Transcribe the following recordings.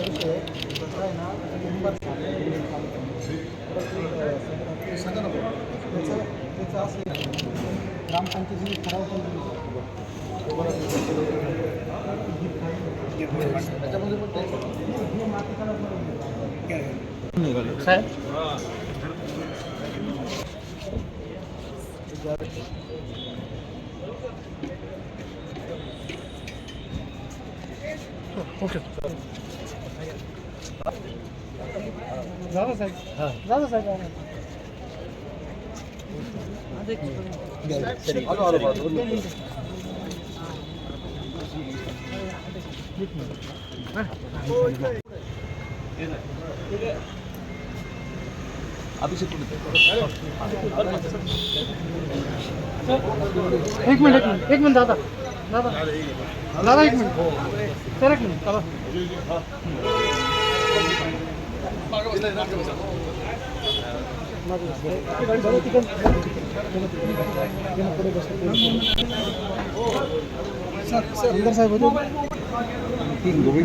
असा विषय आहे ना नंबर सांगा ना त्याचं त्याचं असं ग्रामपंचायतीने ठराव पण त्याच्यामध्ये साहेब ओके झालं साहेब झालं साहेब आलो, आलो, आलो. दोन मिनिटं. अभिषेक कुठे एक मिनिट एक मिनिट एक मिनिट दादा दादा दादा एक मिनिट सर एक मिनिट चला आमदार साहेब होते तीन दोघी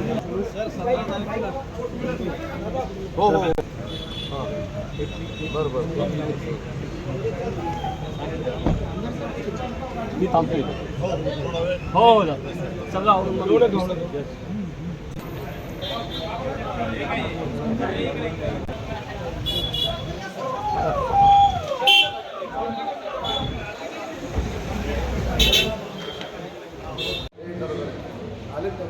हो हो बरं बरं मी थांबतो हो हो सगळं आवडून आले का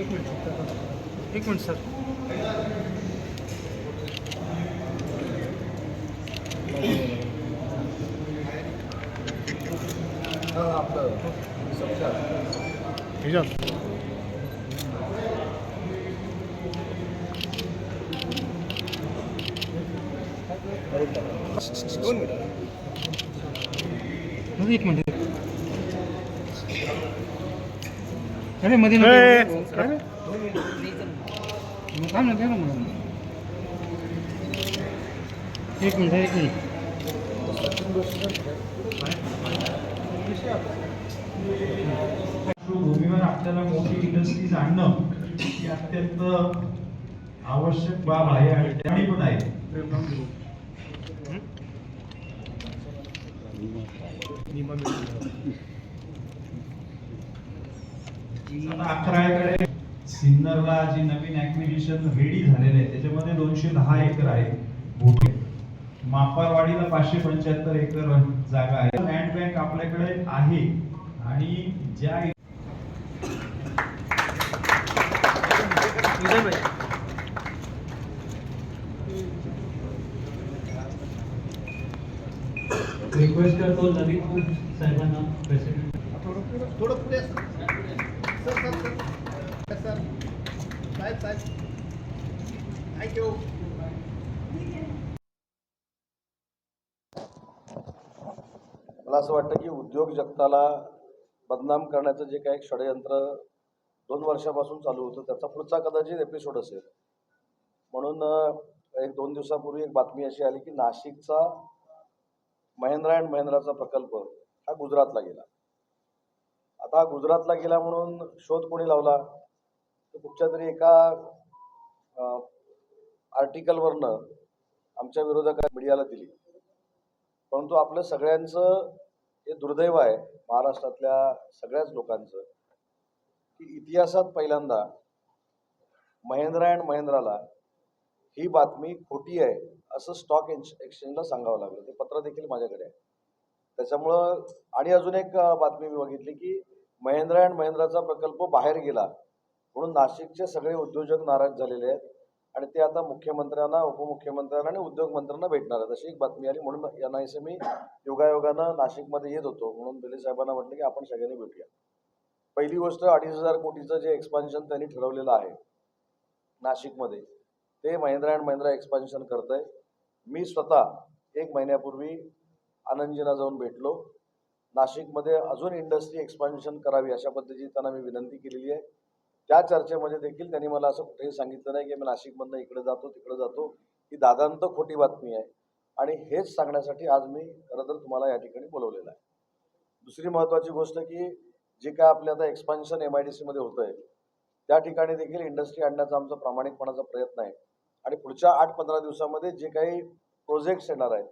एक मिनिट सर आपलं दोन मिनिटं. एक मिनिट. अरे मध्ये थांब ना. एक मिनिट एक मिनिट. पार्श्वभूमीवर आपल्याला मोठी इंडस्ट्रीज आणणं ही अत्यंत आवश्यक बाब आहे आणि त्याने पण आहे. अकराकडे सिन्नरला जी नवीन ऍक्विजिशन रेडी झालेले आहे त्याच्यामध्ये दोनशे दहा एकर आहे. मापारवाडीला पाचशे पंच्याहत्तर एकर जागा आहे. लँड बँक आपल्याकडे आहे. आणि ज्या रिक्वेस्ट करतो नवीन साहेबांना प्रेसिडेंट थोडं पुढं थोडं पुढे sir sir sir. Sir sir साहेब साहेब थँक्यू मला असं वाटतं की उद्योग जगताला बदनाम करण्याचं जे काही षडयंत्र दोन वर्षापासून चालू होतं त्याचा पुढचा कदाचित एपिसोड असेल. म्हणून एक दोन दिवसापूर्वी एक बातमी अशी आली की नाशिकचा महिंद्रा अँड महिंद्राचा प्रकल्प हा गुजरातला गेला. आता हा गुजरातला गेला म्हणून शोध कोणी लावला? तर कुठच्या तरी एका आर्टिकलवरनं आमच्या विरोधक मीडियाला दिली. परंतु आपलं सगळ्यांचं हे दुर्दैव आहे महाराष्ट्रातल्या सगळ्याच लोकांचं की इतिहासात पहिल्यांदा महिंद्रा अँड महिंद्राला ही बातमी खोटी आहे असं स्टॉक एक्सचेंजला सांगावं लागलं. ते पत्र देखील माझ्याकडे आहे. त्याच्यामुळं आणि अजून एक बातमी मी बघितली की महिंद्रा अँड महिंद्राचा प्रकल्प बाहेर गेला म्हणून नाशिकचे सगळे उद्योजक नाराज झालेले आहेत. आणि ते आता मुख्यमंत्र्यांना उपमुख्यमंत्र्यांना आणि उद्योगमंत्र्यांना भेटणार आहेत. अशी एक बातमी आली. म्हणून यांना असं मी योगायोगानं नाशिकमध्ये येत होतो. म्हणून बेले साहेबांना म्हटलं की आपण सगळ्यांनी भेटूया. पहिली गोष्ट अडीच हजार कोटीचं जे एक्सपान्शन त्यांनी ठरवलेलं आहे नाशिकमध्ये ते महिंद्रा अँड महिंद्रा एक्सपान्शन करत आहे मी स्वतः एक महिन्यापूर्वी आनंदजीना जाऊन भेटलो. नाशिकमध्ये अजून इंडस्ट्री एक्सपान्शन करावी अशा पद्धतीची त्यांना मी विनंती केलेली आहे. त्या चर्चेमध्ये देखील त्यांनी मला असं कुठेही सांगितलं नाही की मी नाशिकमधनं इकडे जातो तिकडे जातो ही दादांत खोटी बातमी आहे. आणि हेच सांगण्यासाठी आज मी खरं तर तुम्हाला या ठिकाणी बोलवलेलं आहे. दुसरी महत्त्वाची गोष्ट की जे काय आपले आता एक्सपान्शन एम आय डी सीमध्ये होतं आहे त्या ठिकाणी देखील इंडस्ट्री आणण्याचा आमचा प्रामाणिकपणाचा प्रयत्न आहे. आणि पुढच्या आठ पंधरा दिवसामध्ये जे काही प्रोजेक्ट्स येणार आहेत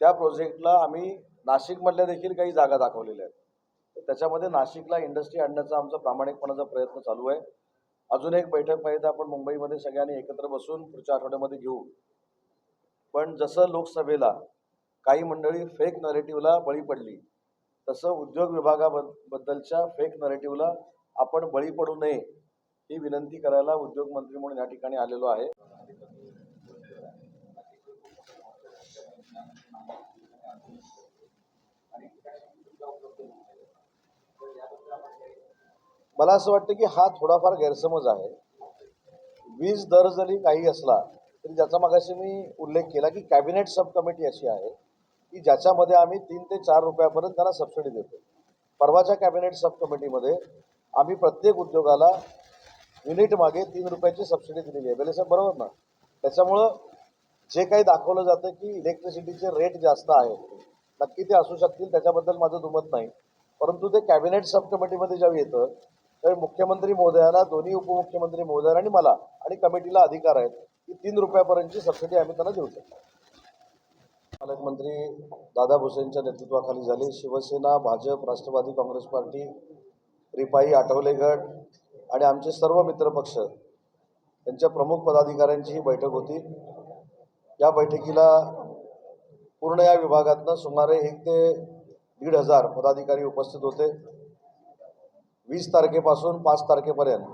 त्या प्रोजेक्टला आम्ही नाशिकमधल्या देखील काही जागा दाखवलेल्या आहेत. त्याच्यामध्ये नाशिकला इंडस्ट्री आणण्याचा आमचा प्रामाणिकपणाचा प्रयत्न चालू आहे. अजून एक बैठक पाहिजे आपण मुंबईमध्ये सगळ्यांनी एकत्र बसून पुढच्या आठवड्यामध्ये घेऊ. पण जसं लोकसभेला काही मंडळी फेक नरेटिव्हला बळी पडली तसं उद्योग विभागाबद्दलच्या फेक नरेटिव्हला आपण बळी पडू नये ही विनंती करायला उद्योगमंत्री म्हणून या ठिकाणी आलेलो आहे. मला असं वाटतं की हा थोडाफार गैरसमज आहे. वीज दर जरी काही असला तरी ज्याचा मागाशी मी उल्लेख केला की कॅबिनेट सब कमिटी अशी आहे की ज्याच्यामध्ये आम्ही तीन ते चार रुपयापर्यंत त्यांना सबसिडी देतो. परवाच्या कॅबिनेट सब कमिटीमध्ये आम्ही प्रत्येक उद्योगाला युनिट मागे तीन रुपयाची सबसिडी दिलेली आहे. बेले साहेब बरोबर ना? त्याच्यामुळं जे काही दाखवलं जातं की इलेक्ट्रिसिटीचे रेट जास्त आहेत नक्की ते असू शकतील त्याच्याबद्दल माझं दुमत नाही. परंतु ते कॅबिनेट सब कमिटीमध्ये जेव्हा येतं तर मुख्यमंत्री महोदयाला दोन्ही उपमुख्यमंत्री महोदयाला आणि मला आणि कमिटीला अधिकार आहेत की तीन रुपयापर्यंतची सबसिडी आम्ही त्यांना देऊ शकतो. पालकमंत्री दादा भुसेंच्या नेतृत्वाखाली झाली. शिवसेना भाजप राष्ट्रवादी काँग्रेस पार्टी रिपाई आठवले गट आणि आमचे सर्व मित्रपक्ष यांच्या प्रमुख पदाधिकाऱ्यांची ही बैठक होती. या बैठकीला पूर्ण या विभागातनं सुमारे एक ते दीड हजार पदाधिकारी उपस्थित होते. वीस तारखेपासून पाच तारखेपर्यंत.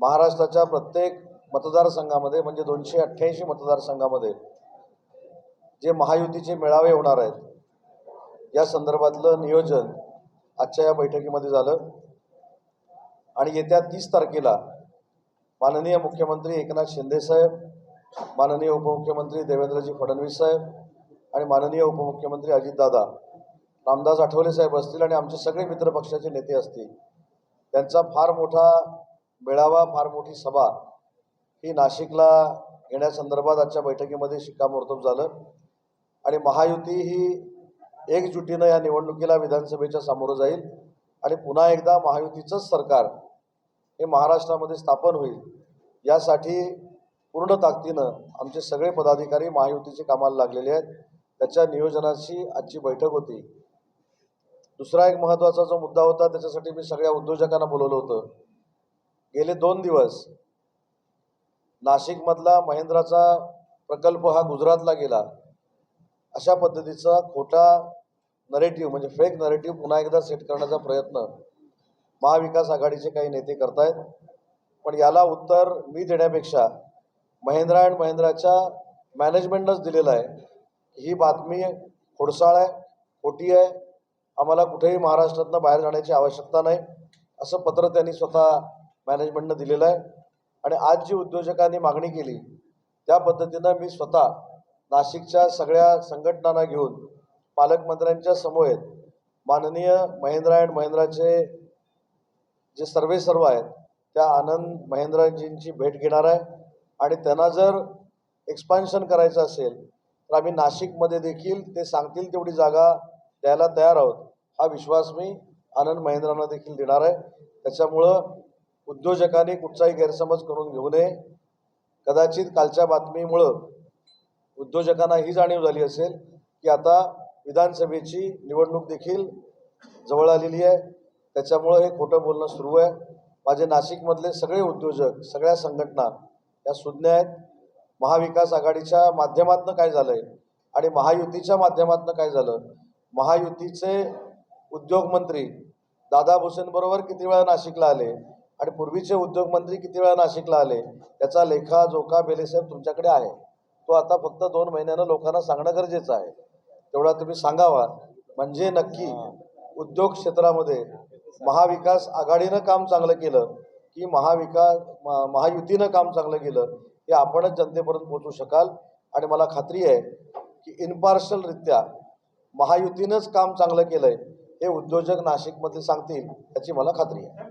महाराष्ट्राच्या प्रत्येक मतदारसंघामध्ये म्हणजे दोनशे अठ्ठ्याऐंशी मतदारसंघामध्ये जे महायुतीचे मेळावे होणार आहेत या संदर्भातलं नियोजन आजच्या या बैठकीमध्ये झालं. आणि येत्या तीस तारखेला माननीय मुख्यमंत्री एकनाथ शिंदेसाहेब माननीय उपमुख्यमंत्री देवेंद्रजी फडणवीस साहेब आणि माननीय उपमुख्यमंत्री अजितदादा रामदास आठवले साहेब असतील आणि आमचे सगळे मित्रपक्षाचे नेते असतील त्यांचा फार मोठा मेळावा फार मोठी सभा ही नाशिकला येण्यासंदर्भात आजच्या बैठकीमध्ये शिक्कामोर्तब झालं. आणि महायुती ही एकजुटीनं या निवडणुकीला विधानसभेच्या सामोरं जाईल आणि पुन्हा एकदा महायुतीचंच सरकार हे महाराष्ट्रामध्ये स्थापन होईल यासाठी पूर्ण ताकदीनं आमचे सगळे पदाधिकारी महायुतीचे कामाला लागलेले आहेत. त्याच्या नियोजनाची आजची बैठक होती. दुसरा एक महत्त्वाचा जो मुद्दा होता त्याच्यासाठी मी सगळ्या उद्योजकांना बोलवलं होतं. गेले दोन दिवस नाशिकमधला महेंद्राचा प्रकल्प हा गुजरातला गेला. अशा पद्धतीचा खोटा नरेटिव्ह म्हणजे फेक नरेटिव्ह पुन्हा एकदा सेट करण्याचा प्रयत्न महाविकास आघाडीचे काही नेते करतायत. पण याला उत्तर मी देण्यापेक्षा महिंद्रा अँड महिंद्राच्या मॅनेजमेंटनंच दिलेलं आहे. ही बातमी खोडसाळ आहे खोटी आहे. आम्हाला कुठेही महाराष्ट्रातनं बाहेर जाण्याची आवश्यकता नाही असं पत्र त्यांनी स्वतः मॅनेजमेंटनं दिलेलं आहे. आणि आज जी उद्योजकांनी मागणी केली त्या पद्धतीनं मी स्वतः नाशिकच्या सगळ्या संघटनांना घेऊन पालकमंत्र्यांच्या समवेत माननीय महिंद्रा अँड महिंद्राचे जे सर्वे सर्व आहेत त्या आनंद महेंद्रजींची भेट घेणार आहे. आणि त्यांना जर एक्सपान्शन करायचं असेल तर आम्ही नाशिकमध्ये देखील ते सांगतील तेवढी जागा द्यायला तयार आहोत. हा विश्वास मी आनंद महेंद्रांना देखील देणार आहे. त्याच्यामुळं उद्योजकांनी कुठचाही गैरसमज करून घेऊ नये. कदाचित कालच्या बातमीमुळं उद्योजकांना ही जाणीव झाली असेल की आता विधानसभेची निवडणूक देखील जवळ आलेली आहे. त्याच्यामुळं हे खोटं बोलणं सुरू आहे. माझे नाशिकमधले सगळे उद्योजक सगळ्या संघटना या सुज्ञ आहेत. महाविकास आघाडीच्या माध्यमातनं काय झालं आहे आणि महायुतीच्या माध्यमातनं काय झालं? महायुतीचे उद्योगमंत्री दादा भुसेंबरोबर किती वेळा नाशिकला आले आणि पूर्वीचे उद्योगमंत्री किती वेळा नाशिकला आले त्याचा लेखा जोखा बेलेसाहेब तुमच्याकडे आहे. तो आता फक्त दोन महिन्यानं लोकांना सांगणं गरजेचं आहे. तेवढा तुम्ही सांगावा. म्हणजे नक्की उद्योग क्षेत्रामध्ये महाविकास आघाडीनं काम चांगलं केलं की महाविकास म- महायुतीनं काम चांगलं केलं हे आपणच जनतेपर्यंत पोहोचू शकाल. आणि मला खात्री आहे की इम्पार्शलरित्या महायुतीनंच काम चांगलं केलंय. हे उद्योजक नाशिकमध्ये सांगतील याची मला खात्री आहे.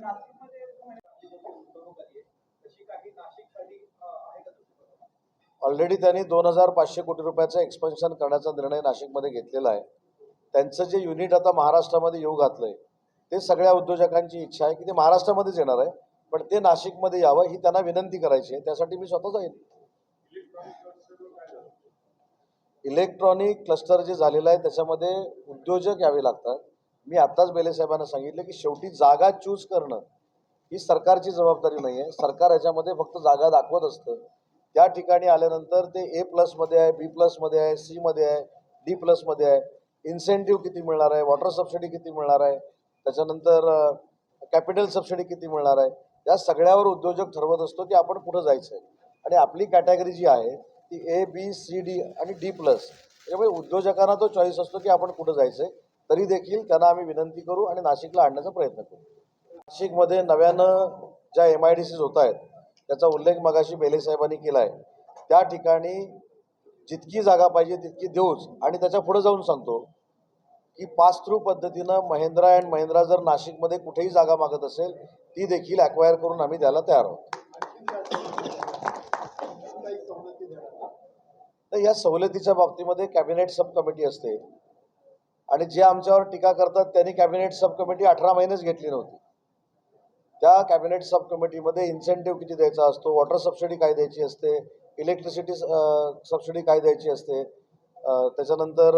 ऑलरेडी त्यांनी दोन हजार पाचशे कोटी रुपयाचं एक्सपेन्शन करण्याचा निर्णय नाशिकमध्ये घेतलेला आहे. त्यांचं जे युनिट आता महाराष्ट्रामध्ये येऊ घातलंय ते सगळ्या उद्योजकांची इच्छा आहे की ते महाराष्ट्रामध्येच येणार आहे पण ते नाशिकमध्ये यावं ही त्यांना विनंती करायची आहे. त्यासाठी मी स्वतः जाईन. इलेक्ट्रॉनिक क्लस्टर जे झालेलं आहे त्याच्यामध्ये उद्योजक यावे लागतात. मी आत्ताच बेले साहेबांना सांगितलं की शेवटी जागा चूज करणं ही सरकारची जबाबदारी नाही आहे सरकार याच्यामध्ये फक्त जागा दाखवत असतं. त्या ठिकाणी आल्यानंतर ते ए प्लसमध्ये आहे बी प्लसमध्ये आहे सीमध्ये आहे डी प्लसमध्ये आहे. इन्सेंटिव्ह किती मिळणार आहे? वॉटर सबसिडी किती मिळणार आहे? त्याच्यानंतर कॅपिटल सबसिडी किती मिळणार आहे? या सगळ्यावर उद्योजक ठरवत असतो की आपण पुढं जायचं आहे आणि आपली कॅटेगरी जी आहे ती ए बी सी डी आणि डी प्लस त्यामुळे उद्योजकांना तो चॉईस असतो की आपण कुठं जायचं आहे तरी देखील त्यांना आम्ही विनंती करू आणि नाशिकला आणण्याचा प्रयत्न करू. नाशिकमध्ये नव्यानं ज्या एम आय डी सीज होत आहेत त्याचा उल्लेख मगाशी बेले साहेबांनी केला आहे त्या ठिकाणी जितकी जागा पाहिजे तितकी देऊच आणि त्याच्या पुढे जाऊन सांगतो की पास थ्रू पद्धतीनं महिंद्रा अँड महिंद्रा जर नाशिकमध्ये कुठेही जागा मागत असेल ती देखील अक्वायर करून आम्ही द्यायला तयार आहोत. तर या सवलतीच्या बाबतीमध्ये कॅबिनेट सब कमिटी असते. आणि जे आमच्यावर टीका करतात त्यांनी कॅबिनेट सब कमिटी अठरा महिनेच घेतली नव्हती. त्या कॅबिनेट सब कमिटीमध्ये इन्सेंटिव्ह किती द्यायचा असतो वॉटर सबसिडी काय द्यायची असते इलेक्ट्रिसिटी सबसिडी काय द्यायची असते त्याच्यानंतर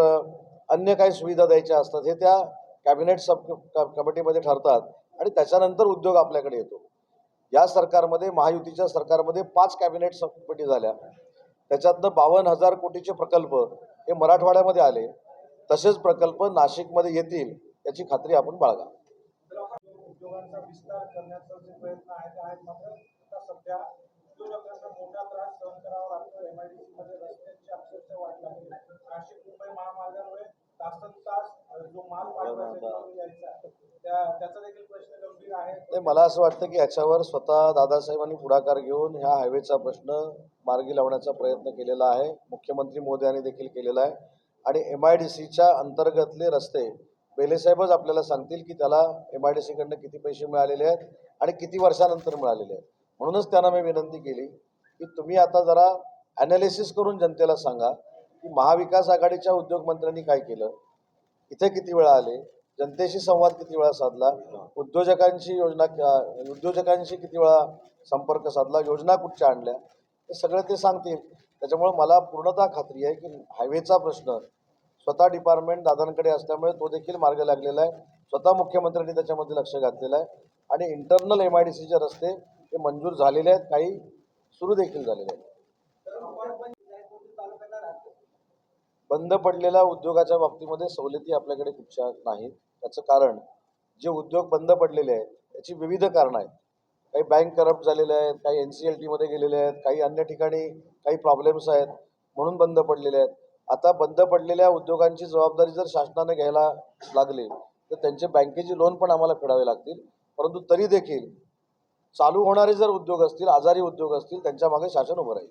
अन्य काही सुविधा द्यायच्या असतात हे त्या कॅबिनेट सब कमिटीमध्ये ठरतात. आणि त्याच्यानंतर उद्योग आपल्याकडे येतो. या सरकारमध्ये महायुतीच्या सरकारमध्ये पाच कॅबिनेट सब कमिटी झाल्या. त्याच्यातनं बावन्न हजार कोटीचे प्रकल्प हे मराठवाड्यामध्ये आले. तसेच प्रकल्प नाशिकमध्ये येतील याची खात्री आपण बाळगा. मोठा त्रास सहन करावा लागतो एम आय डी सी मध्ये रस्त्यांची अक्षरशः लागली नाशिक मुंबई महामार्गामुळे जो माल नाही असं वाटतं की याच्यावर स्वतः दादासाहेबांनी पुढाकार घेऊन ह्या हायवेचा प्रश्न मार्गी लावण्याचा प्रयत्न केलेला आहे. मुख्यमंत्री मोदयांनी देखील केलेला आहे. आणि एम आय डी सीच्या अंतर्गतले रस्ते बेलेसाहेबच आपल्याला सांगतील की त्याला एम आय डी सीकडनं किती पैसे मिळालेले आहेत आणि किती वर्षानंतर मिळालेले आहेत. म्हणूनच त्यांना मी विनंती केली की तुम्ही आता जरा ॲनालिसिस करून जनतेला सांगा. की महाविकास आघाडीच्या उद्योगमंत्र्यांनी काय केलं? इथे किती वेळा आले? जनतेशी संवाद किती वेळा साधला? उद्योजकांची योजना उद्योजकांशी किती वेळा संपर्क साधला? योजना कुठच्या आणल्या? हे सगळं ते सांगतील. त्याच्यामुळे मला पूर्णतः खात्री आहे की हायवेचा प्रश्न स्वतः डिपार्टमेंट दादांकडे असल्यामुळे तो देखील मार्ग लागलेला आहे. स्वतः मुख्यमंत्र्यांनी त्याच्यामध्ये लक्ष घातलेलं आहे. आणि इंटरनल एम आय डी सीचे रस्ते हे मंजूर झालेले आहेत. काही सुरू देखील झालेले आहेत. बंद पडलेल्या उद्योगाच्या बाबतीमध्ये सवलती आपल्याकडे खूपशा नाहीत. त्याचं कारण जे उद्योग बंद पडलेले आहेत त्याची विविध कारणं आहेत. काही बँक करप्ट झालेले आहेत काही एन सी एल टीमध्ये गेलेले आहेत काही अन्य ठिकाणी काही प्रॉब्लेम्स आहेत म्हणून बंद पडलेले आहेत. आता बंद पडलेल्या उद्योगांची जबाबदारी जर शासनाने घ्यायला लागली तर त्यांचे बँकेचे लोन पण आम्हाला फेडावे लागतील. परंतु तरी देखील चालू होणारे जर उद्योग असतील आजारी उद्योग असतील त्यांच्या मागे शासन उभं राहील.